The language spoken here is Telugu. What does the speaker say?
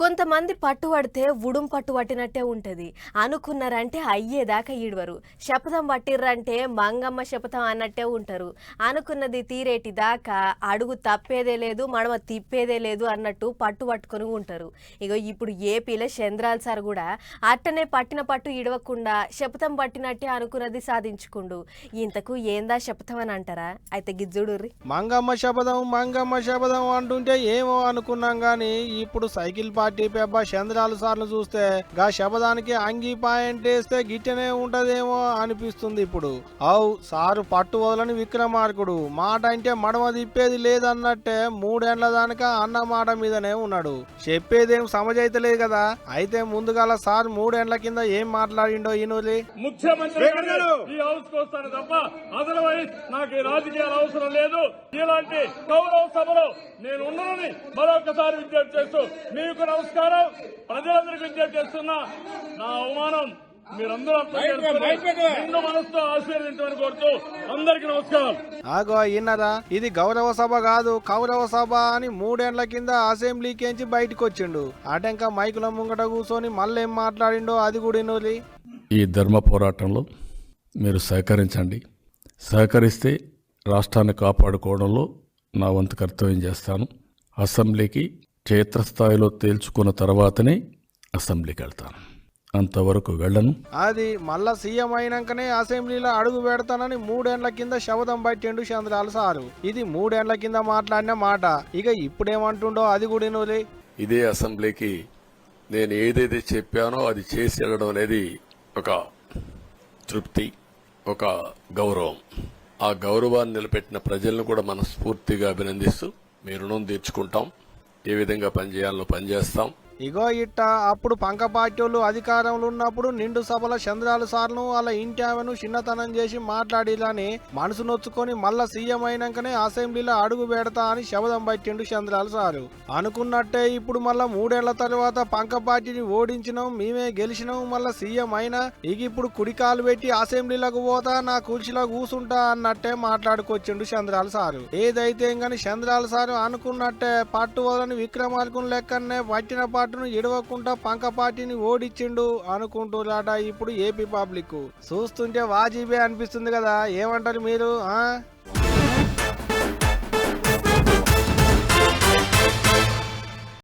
కొంతమంది పట్టు పడితే ఉడుం పట్టు పట్టినట్టే ఉంటుంది. అనుకున్నారంటే అయ్యేదాకా ఈడవరు. శపథం పట్టిర్రంటే మంగమ్మ శపథం అన్నట్టే ఉంటారు. అనుకున్నది తీరేటి దాకా అడుగు తప్పేదే లేదు మడమ తిప్పేదే లేదు అన్నట్టు పట్టు పట్టుకొని ఉంటారు. ఇగో ఇప్పుడు ఏపీలో చంద్రాల్ సార్ కూడా అట్టనే పట్టిన పట్టు ఇడవకుండా శపథం పట్టినట్టే అనుకున్నది సాధించుకుండు. ఇంతకు ఏందా శపథం అని అంటారా? అయితే గిజ్జుడుర్రి మంగమ్మ శపథం మంగమ్మ శపథం అంటుంటే ఏమో అనుకున్నాం కానీ ఇప్పుడు సైకిల్ పార్టీ పెబ్బ చంద్రాలు సార్లు చూస్తే గా శపథానికి అంగీ పాయింట్ వేస్తే గిట్టనే ఉంటదేమో అనిపిస్తుంది ఇప్పుడు. అవు సారు పట్టు వదలని విక్రమార్కుడు. మాట అంటే మడమ తిప్పేది లేదన్నట్టే మూడేండ్ల దానిక అన్న మాట మీదనే ఉన్నాడు. చెప్పేదేం సమజైతలేదు కదా. అయితే ముందుగాల సార్ మూడేండ్ల కింద ఏం మాట్లాడిండో ఈనూరి ముఖ్యమంత్రి ఈ హౌస్కు వస్తాను తప్ప అదర్వైజ్ నాకు ఈ రాజకీయాలు అవసరం లేదు. ఇలాంటి గౌరవ సభలో నేను ఉన్నానని మరొకసారి విజ్ఞప్తి చేస్తూ మీకు నమస్కారం. ప్రజలందరికీ విజ్ఞప్తి చేస్తున్నా నా అవమానం మీరందరూ అర్థం చేసుకుని నిండు మనసుతో ఆశీర్వదించమని కోరుతూ అందరికీ నమస్కారం. ఆగో ఇన్నరా ఇది గౌరవ సభ కాదు కౌరవ సభ అని మూడేండ్ల కింద అసెంబ్లీకేంచి బయటకు వచ్చిండు అటంక మైకుల ముంగట కూర్చొని మళ్ళీ ఏం మాట్లాడిండో అది కూడా ఈ ధర్మ పోరాటంలో మీరు సహకరించండి. సహకరిస్తే రాష్ట్రాన్ని కాపాడుకోవడంలో నా వంతు కర్తవ్యం చేస్తాను. అసెంబ్లీకి క్షేత్రస్థాయిలో తేల్చుకున్న తర్వాతనే అసెంబ్లీకి వెళ్తాను. అంతవరకు వెళ్ళను. అది మళ్ళా సీఎం అయినాకనే అసెంబ్లీలో అడుగు పెడతానని మూడేండ్ల కింద శవదం పట్టిండు చంద్రాలు సారు. ఇది మూడేండ్ల కింద మాట్లాడిన మాట. ఇక ఇప్పుడేమంటుండో అది కూడా ఇదే అసెంబ్లీకి నేను ఏదైతే చెప్పానో అది చేసి వెళ్ళడం అనేది ఒక తృప్తి ఒక గౌరవం. ఆ గౌరవాన్ని నిలబెట్టిన ప్రజలను కూడా మనస్ఫూర్తిగా అభినందిస్తూ మీ రుణం తీర్చుకుంటాం. ఏ విధంగా పనిచేయాలో పనిచేస్తాం. ఇగో ఇట్ట అప్పుడు పంక వాళ్ళు అధికారంలో ఉన్నప్పుడు నిండు సభల చంద్రాలు సార్ను వాళ్ళ ఇంటి ఆమెను చిన్నతనం చేసి మాట్లాడిలాని మనసు నొచ్చుకొని మళ్ళా సీఎం అయినాకనే అసెంబ్లీలో అడుగు పెడతా అని శబదం పట్టిండు చంద్రాలు సారు. అనుకున్నట్టే ఇప్పుడు మళ్ళా మూడేళ్ళ తర్వాత పంక పార్టీని ఓడించినాం మేమే గెలిచినాం మళ్ళా సీఎం అయినా ఇక ఇప్పుడు కుడికాలు పెట్టి అసెంబ్లీలకు పోతా నా కుర్చీలో కూసుంటా అన్నట్టే మాట్లాడుకొచ్చిండు చంద్రాలు సారు. ఏదైతే గాని చంద్రాలు సారు అనుకున్నట్టే పట్టు వదలని విక్రమార్కుని లెక్కనే పట్టిన పాటు ఇడవకుండా పంక పార్టీని ఓడిచ్చిండు అనుకుంటున్నాట ఇప్పుడు ఏపీ పబ్లిక్. చూస్తుంటే వాజీబే అనిపిస్తుంది కదా ఏమంటారు మీరు ఆ?